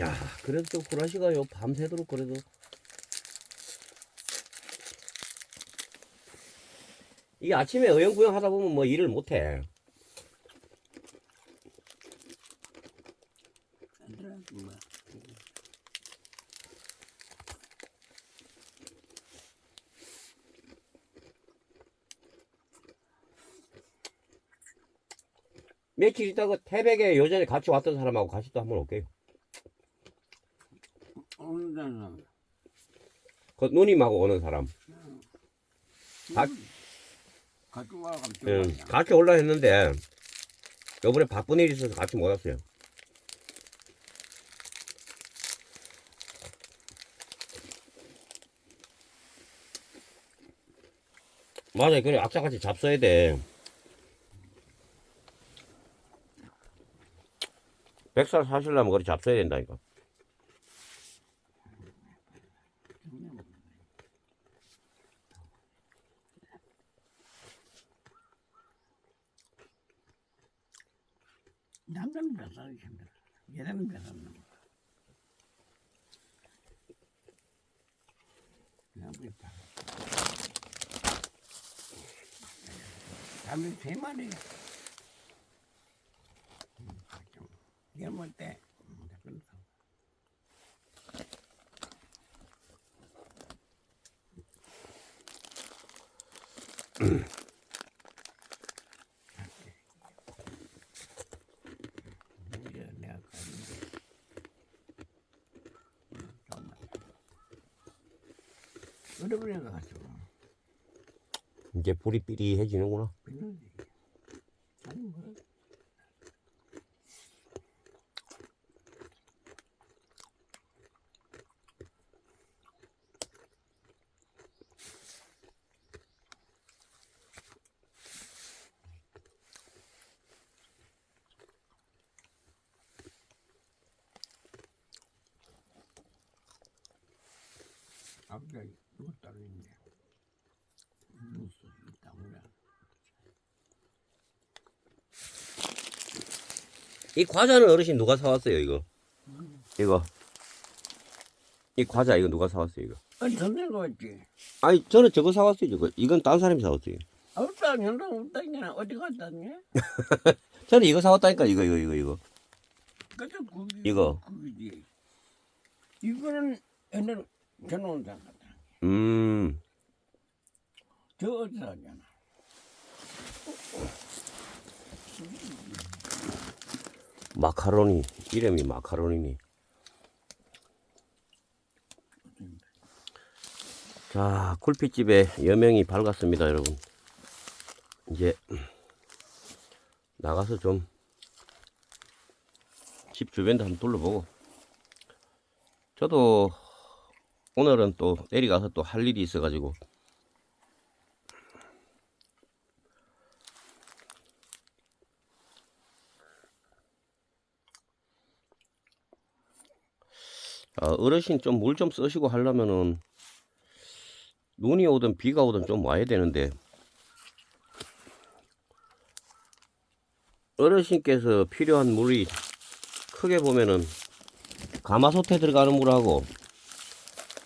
야, 그래도 또 후라시가 요 밤새도록 그래도. 이게 아침에 어영부영 하다 보면 뭐 일을 못 해. 뭐. 며칠 있다가 태백에 요전에 같이 왔던 사람하고 같이 또 한번 올게요. 오는 데는 그 누님하고 오는 사람. 가- 같이 와 같이 응, 와. 같이 올라 했는데, 요번에 바쁜 일이 있어서 같이 못 왔어요. 맞아, 그래, 악사같이 잡숴야 돼. 백살 사실라면 그래 잡숴야 된다니까. 남자는 몇 살이 힘들어. 여자는 몇살 넘어. 그렇다. 담배 세 마리. 때. 음, 그래서 이제 내가 가는데. 정말. 어려버려 가지고. 이제 불이 삐리해지는구나. 그런지. 아니 뭐. 갑자기 누구 따로 있네. 무슨 있다고야. 이 과자는 어르신 누가 사왔어요, 이거? 이거. 이 과자 이거 누가 사왔어요, 이거? 아니 전쟁가 있지. 아니, 저는 저거 사왔어요, 저거. 이건 딴 사람이 사왔어요. 없다 연락 없다 그냥 어디 갔다 왔니? 저는 이거 사왔다니까, 이거, 이거, 이거, 이거. 그저 그게 이거. 그거지. 이거는 옛날 전원장 같다. 음, 저 어디서 하잖아. 마카로니. 이름이 마카로니니. 자, 쿨피집에 여명이 밝았습니다, 여러분. 이제, 나가서 좀, 집 주변도 한번 둘러보고. 저도, 오늘은 또 내려가서 또 할 일이 있어가지고, 아, 어르신 좀 물 좀 쓰시고 하려면은 눈이 오든 비가 오든 좀 와야 되는데. 어르신께서 필요한 물이 크게 보면은 가마솥에 들어가는 물하고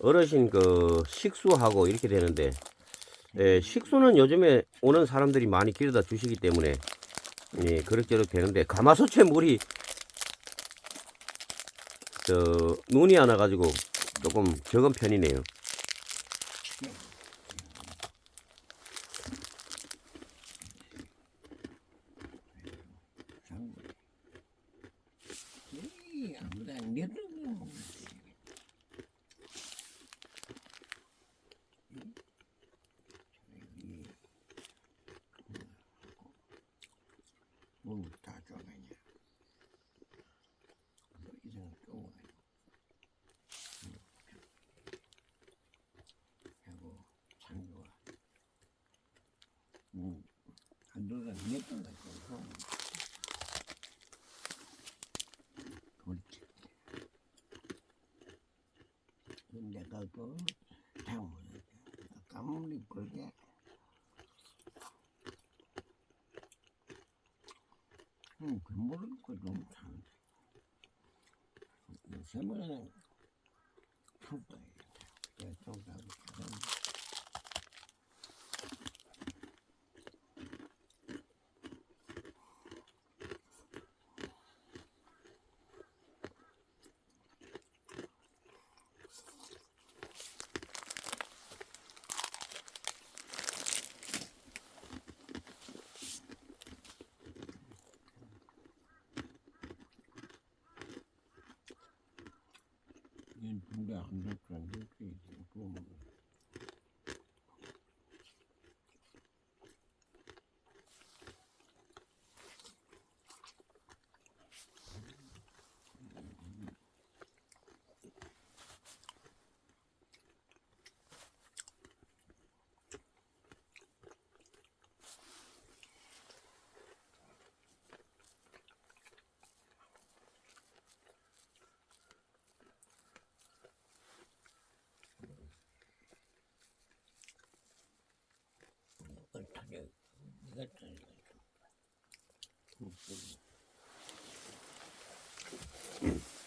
어르신 그 식수하고 이렇게 되는데 예, 식수는 요즘에 오는 사람들이 많이 길어다 주시기 때문에 예, 그럭저럭 되는데 가마솥에 물이 저 눈이 안 와가지고 조금 적은 편이네요. 장군. 이 아무도 안 내려도 뭐다 좋아하냐? 뭐 이런 좋아해. 하고 참 좋아. 음, 한도가 내던 거 좋고. 그렇지. 내가 그 참, 까물리 벌게 음, 그 모르는 거좀 참. 세면 은푹 떠야겠다. 그래, 좀 나도 가 자. 얘 군대 안 됐잖아. 이렇게 보면. 이걸 타려. 이걸 타려.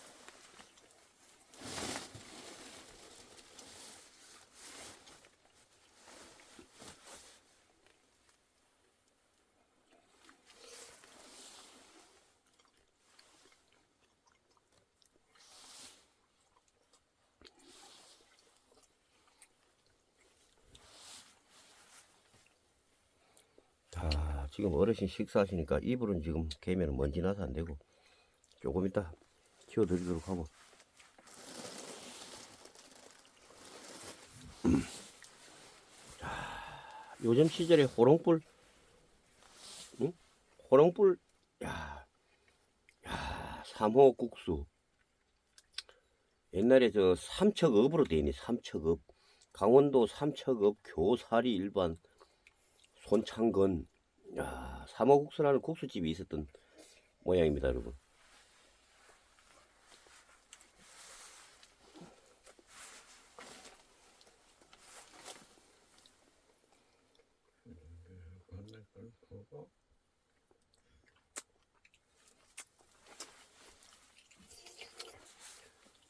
자, 지금 어르신 식사하시니까 이불은 지금 개면 먼지 나서 안 되고 조금 이따 치워드리도록 하고. 자, 요즘 시절에 호롱불, 응? 호롱불, 야, 야, 삼호국수. 옛날에 저 삼척읍으로 돼 있네, 삼척읍. 강원도 삼척읍 교사리 일반 손창건 야 삼호국수라는 국수집이 있었던 모양입니다 여러분.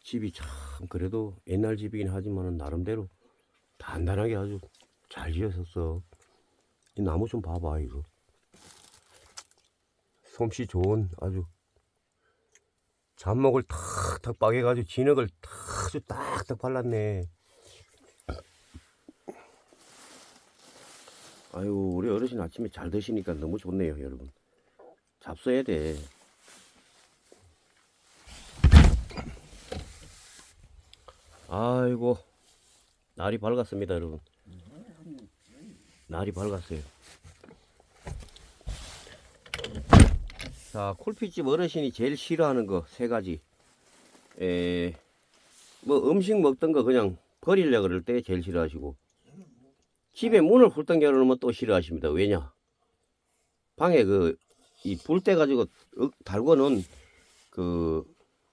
집이 참 그래도 옛날 집이긴 하지만 나름대로 단단하게 아주 잘 지었었어. 이 나무 좀 봐봐 이거 솜씨 좋은 아주 잡목을 탁탁 빠개가지고 진흙을 탁 아주 딱딱 발랐네. 아유 우리 어르신 아침에 잘 드시니까 너무 좋네요 여러분. 잡숴야 돼. 아이고 날이 밝았습니다 여러분. 날이 밝았어요 자 콜피집 어르신이 제일 싫어하는 거 세 가지. 에, 뭐 음식 먹던 거 그냥 버리려 그럴 때 제일 싫어하시고. 집에 문을 훌떡 열어놓으면 또 싫어하십니다. 왜냐? 방에 그 이 불때 가지고 어, 달고 놓은 그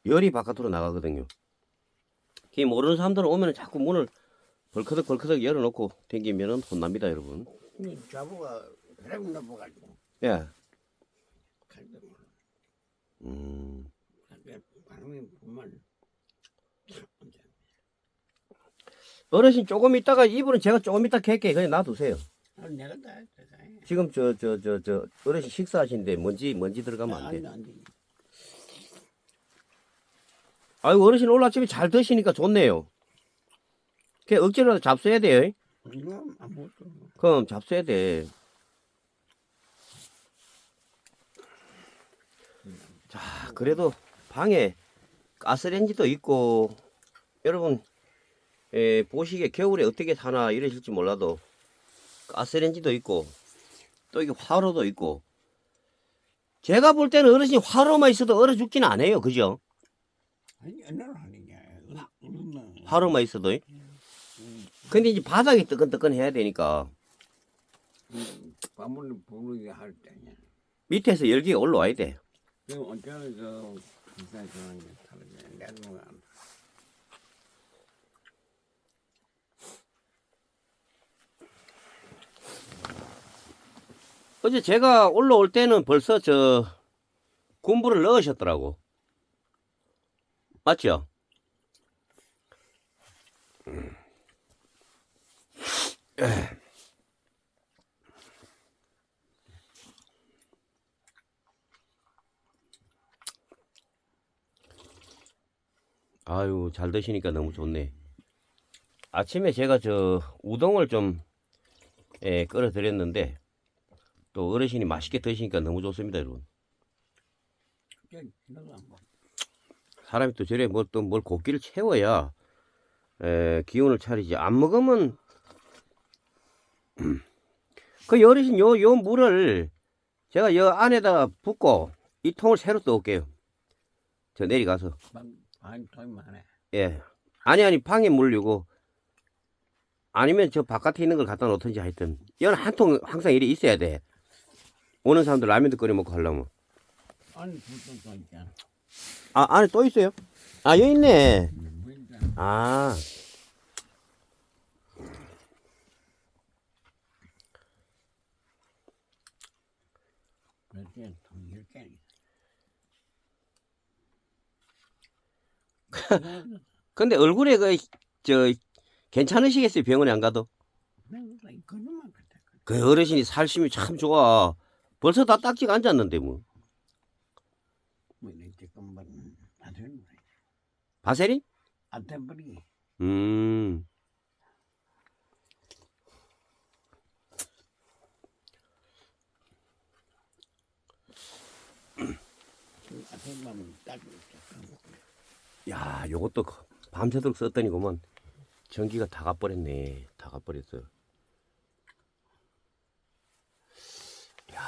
열이 바깥으로 나가거든요. 이 모르는 사람들은 오면 자꾸 문을 벌크덕 벌크덕 열어놓고 댕기면은 혼납니다 여러분. 이 자부가 넘어가지고. 예 갈때 음, 갈때 방금 보면 참 이제 어르신 조금 있다가 이불은 제가 조금 있다 갤게 그냥 놔두세요 아, 내가 다 했다. 지금 저 저 저 저 어르신 식사하신데 먼지 먼지 들어가면 안 돼. 안 돼. 아이고 어르신 오늘 아침에 잘 드시니까 좋네요. 걔 억지로라도 잡숴야 돼요. 이거 아무것도 그럼 잡숴야 돼. 자 그래도 방에 가스레인지도 있고 여러분 에, 보시기에 겨울에 어떻게 사나 이러실지 몰라도 가스레인지도 있고 또 이게 화로도 있고. 제가 볼 때는 어르신이 화로만 있어도 얼어 죽지는 않아요. 그죠? 화로만 있어도. 근데 이제 바닥이 뜨끈뜨끈 해야 되니까. 밤을 부르게 할 때냐. 밑에서 열기가 올라와야 돼 지금 어쩌면서 항상 그런 게 다르게 내가 안 어제 제가 올라올 때는 벌써 저 군부를 넣으셨더라고. 맞죠? 아유, 잘 드시니까 너무 좋네. 아침에 제가 저 우동을 좀 예, 끓여 드렸는데 또 어르신이 맛있게 드시니까 너무 좋습니다, 여러분. 사람이 또 저래 뭐 또 뭘 고기를 채워야 에, 기운을 차리지. 안 먹으면 그 어르신 요 요 물을 제가 여 안에다가 붓고 이 통을 새로 떠올게요. 저 내려가서 반 돈만해. 예 아니 아니 방에 물리고 아니면 저 바깥에 있는 걸 갖다 놓든지 하여튼 여는 한통 항상 이리 있어야 돼. 오는 사람들 라면도 끓여 먹고 하려면 아니 불도 또 있잖아. 아 안에 또 있어요? 아 여기 있네. 뭐. 아 그렇지 돈 이렇게. 근데 얼굴에 그 저 괜찮으시겠어요 병원에 안 가도 그 어르신이 살심이 참 좋아 벌써 다 딱지가 앉았는데 뭐 뭐. 바세린? 안 돼버리. 음 이렇게. 야, 요것도 그 밤새도록 썼더니구먼 전기가 다 가버렸네. 다 가버렸어. 야.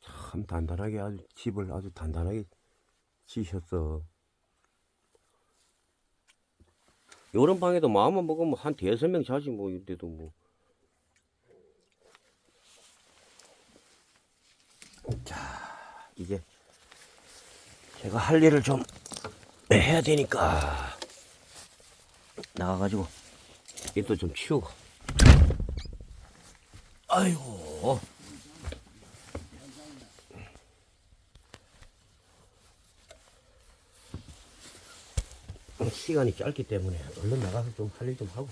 참 단단하게 아주 집을 아주 단단하게 지셨어. 요런 방에도 마음만 먹으면 한 대여섯 명 자지 뭐 이때도 뭐. 이제 제가 할 일을 좀 해야 되니까. 나가가지고 일도 좀 치우고. 아이고. 시간이 짧기 때문에 얼른 나가서 좀 할 일 좀 하고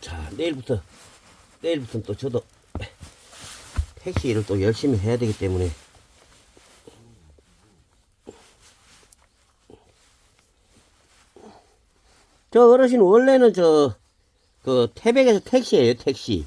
자, 내일부터, 내일부터는 또 저도 택시 일을 또 열심히 해야 되기 때문에. 저 어르신 원래는 저, 그, 태백에서 택시예요, 택시.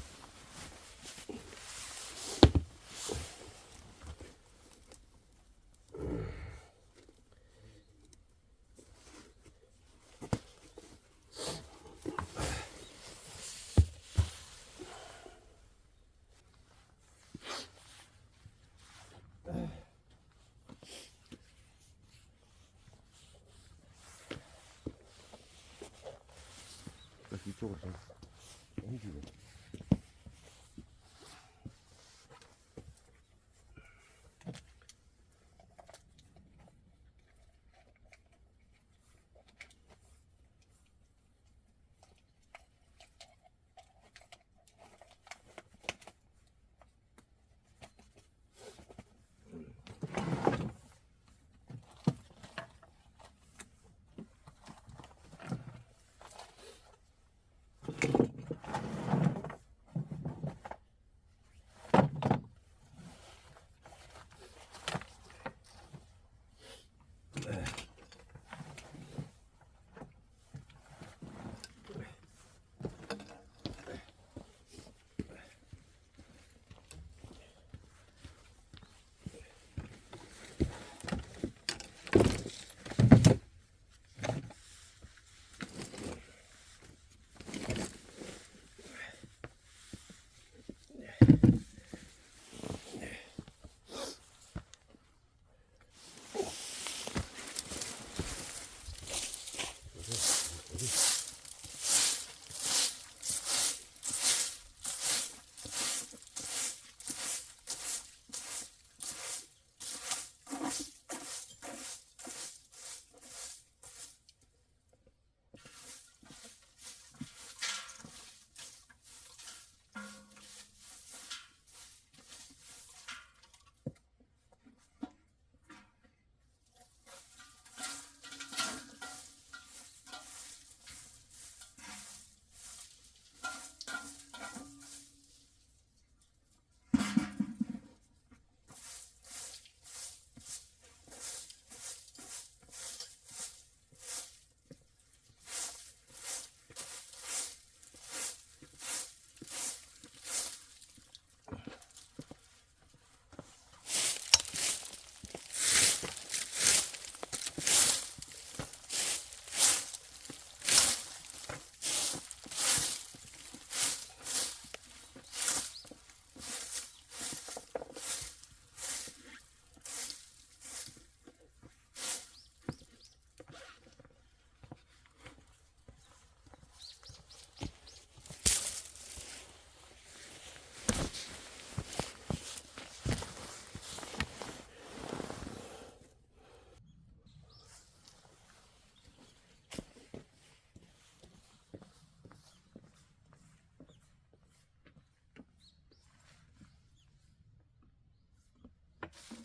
Bye.